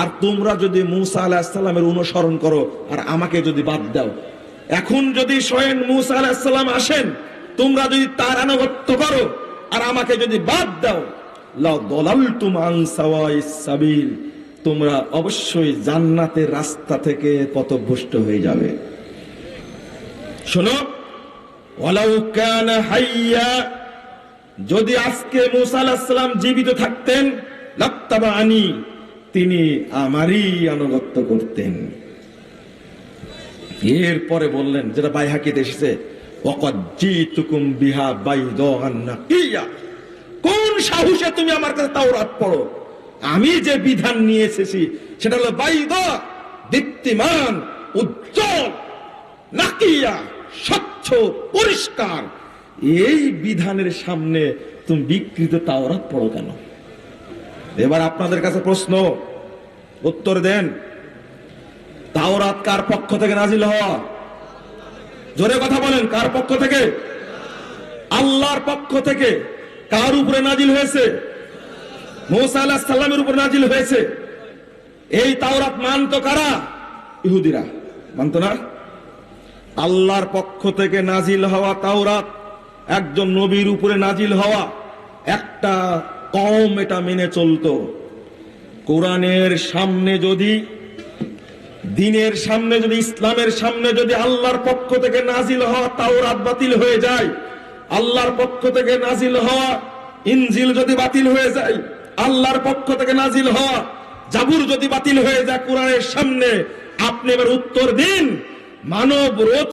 আর তোমরা যদি মুসা আলাহিসাল্লামের অনুসরণ করো, আর আমাকে যদি বাদ দাও। এখন যদি স্বয়ং মুসা আলাহিসাল্লাম আসেন, তোমরা যদি তার আনুগত্য করো, আর আমাকে যদি বাদ দাও তোমরা অবশ্যই জান্নাতের রাস্তা থেকে পথভ্রষ্ট হয়ে যাবে। শোনো যদি আজকে মুসা আলাহিসাল্লাম জীবিত থাকতেন আনি তিনি আমারই আনুগত্য করতেন। এরপরে বললেন, যেটা বাইহাকিতে এসেছে, ওয়াকাদ জিতুকুম বিহা বাইদান নাকিয়া। কোন সাহসে তুমি আমার কাছে তাওরাত পড়ো? আমি যে বিধান নিয়ে এসেছি, সেটা হলো বাই দীপ্তিমান, উজ্জ্বল, নাকিয়া, স্বচ্ছ, পরিষ্কার। এই বিধানের সামনে তুমি বিকৃত তাওরাত পড়ো কেন? এবার আপনাদের কাছে প্রশ্ন, উত্তর দেন। তাওরাত কার পক্ষ থেকে নাজিল হওয়া? জোরে কথা বলেন, কার পক্ষ থেকে? আল্লাহর পক্ষ থেকে। কার উপরে নাজিল হয়েছে? মৌসা আলাহ সাল্লামের উপর নাজিল হয়েছে। এই তাওরাত মানত কারা? ইহুদিরা। মানত না? আল্লাহর পক্ষ থেকে নাজিল হওয়া তাওরাত একজন নবীর উপরে নাজিল হওয়া একটা কম এটা মেনে চলতো। কোরআনের সামনে যদি, দিনের সামনে যদি, ইসলামের সামনে যদি আল্লাহর পক্ষ থেকে নাজিল হওয়া তাওরাত বাতিল হয়ে যায়, আল্লাহর পক্ষ থেকে নাজিল হওয়া ইনজিল যদি বাতিল হয়ে যায়, আল্লাহর পক্ষ থেকে নাজিল হওয়া জাবুর যদি বাতিল হয়ে যায় কোরআনের সামনে, আপনি এবার উত্তর দিন, মানব রোধ